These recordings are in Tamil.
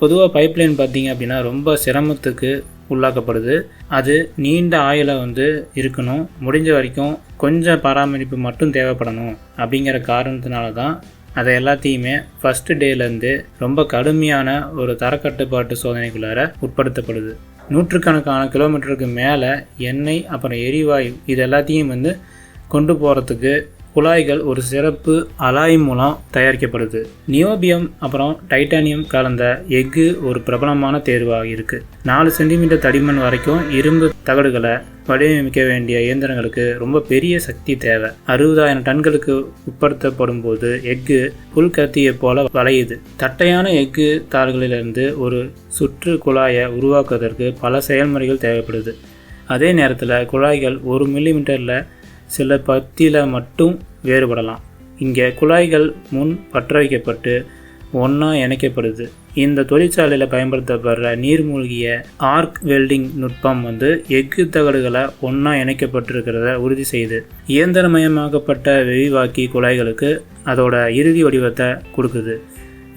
பொதுவாக பைப்லைன் பார்த்தீங்க அப்படின்னா ரொம்ப சிரமத்துக்கு உள்ளாக்கப்படுது. அது நீண்ட ஆயுளை வந்து இருக்கணும். முடிஞ்ச வரைக்கும் கொஞ்சம் பராமரிப்பு மட்டும் தேவைப்படணும் அப்படிங்கிற காரணத்தினால தான் அதை எல்லாத்தையுமே ஃபஸ்ட்டு டேலேருந்து ரொம்ப கடுமையான ஒரு தரக்கட்டுப்பாட்டு சோதனைக்குள்ளார உட்படுத்தப்படுது. நூற்றுக்கணக்கான கிலோமீட்டருக்கு மேலே எண்ணெய் அப்புறம் எரிவாயு இது எல்லாத்தையும் வந்து கொண்டு போகிறதுக்கு குழாய்கள் ஒரு சிறப்பு அலாய் மூலம் தயாரிக்கப்படுது. நியோபியம் அப்புறம் டைட்டானியம் கலந்த எஃகு ஒரு பிரபலமான தேர்வாக இருக்குது நாலு சென்டிமீட்டர் தடிமன் வரைக்கும் இரும்பு தகடுகளை வடிவமைக்க வேண்டிய இயந்திரங்களுக்கு ரொம்ப பெரிய சக்தி தேவை. அறுபதாயிரம் டன்களுக்கு உட்படுத்தப்படும் போது எஃகு புல் கத்தியை போல வளையுது. தட்டையான எஃகு தாள்களிலிருந்து ஒரு சுற்று குழாயை உருவாக்குவதற்கு பல செயல்முறைகள் தேவைப்படுது. அதே நேரத்தில் குழாய்கள் ஒரு மில்லிமீட்டரில் சில பத்தியில் மட்டும் வேறுபடலாம். இங்கே குழாய்கள் முன் பற்ற வைக்கப்பட்டு ஒன்றா இணைக்கப்படுது. இந்த தொழிற்சாலையில் பயன்படுத்தப்படுற நீர்மூழ்கிய ஆர்க் வெல்டிங் நுட்பம் வந்து எஃகு தகடுகளை ஒன்றா இணைக்கப்பட்டிருக்கிறத உறுதி செய்து இயந்திரமயமாக்கப்பட்ட விரிவாக்கி குழாய்களுக்கு அதோட இறுதி வடிவத்தை கொடுக்குது.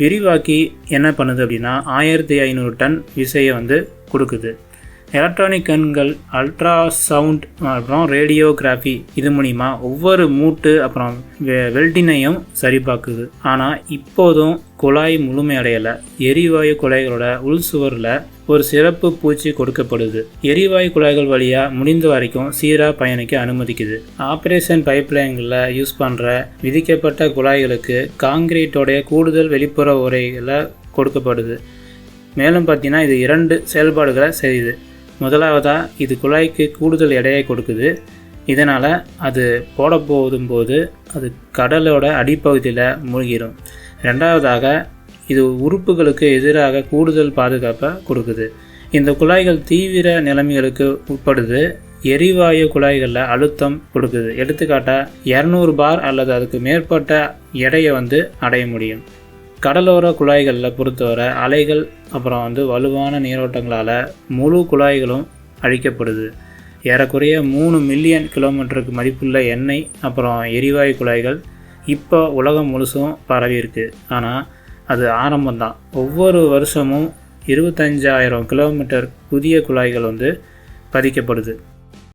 விரிவாக்கி என்ன பண்ணுது அப்படின்னா ஆயிரத்தி ஐநூறு டன் விசையை வந்து கொடுக்குது. எலக்ட்ரானிக் கண்கள் அல்ட்ரா சவுண்ட் அப்புறம் ரேடியோகிராஃபி இது மூலிமா ஒவ்வொரு மூட்டு அப்புறம் வெல்டினையும் சரிபார்க்குது. ஆனால் இப்போதும் குழாய் முழுமையடையலை எரிவாயு குழாய்களோட உள் சுவரில் ஒரு சிறப்பு பூச்சி கொடுக்கப்படுது. எரிவாயு குழாய்கள் வழியாக முடிந்த வரைக்கும் சீராக பயணிக்க அனுமதிக்குது. ஆப்ரேஷன் பைப்லைன்களில் யூஸ் பண்ணுற விதிக்கப்பட்ட குழாய்களுக்கு காங்கிரீட்டோடைய கூடுதல் வெளிப்புற உரைகளை கொடுக்கப்படுது. மேலும் பார்த்தீங்கன்னா இது இரண்டு செயல்பாடுகளை செய்யுது. முதலாவதாக இது குழாய்க்கு கூடுதல் எடையை கொடுக்குது. இதனால் அது போட போதும் போது அது கடலோட அடிப்பகுதியில் மூழ்கிடும் ரெண்டாவதாக இது உறுப்புகளுக்கு எதிராக கூடுதல் பாதுகாப்பை கொடுக்குது. இந்த குழாய்கள் தீவிர நிலைமைகளுக்கு உட்படுது. எரிவாயு குழாய்களில் அழுத்தம் கொடுக்குது. எடுத்துக்காட்டாக இரநூறு பார் அல்லது அதுக்கு மேற்பட்ட எடையை வந்து அடைய முடியும். கடலோர குழாய்களில் பொறுத்தவரை அலைகள் அப்புறம் வந்து வலுவான நீரோட்டங்களால் முழு குழாய்களும் அழிக்கப்படுது. ஏறக்குறைய மூணு மில்லியன் கிலோமீட்டருக்கு மதிப்புள்ள எண்ணெய் அப்புறம் எரிவாயு குழாய்கள் இப்போ உலகம் முழுசும் பரவி இருக்கு. ஆனால் அது ஆரம்பம்தான். ஒவ்வொரு வருஷமும் இருபத்தஞ்சாயிரம் கிலோமீட்டர் புதிய குழாய்கள் வந்து பதிக்கப்படுது.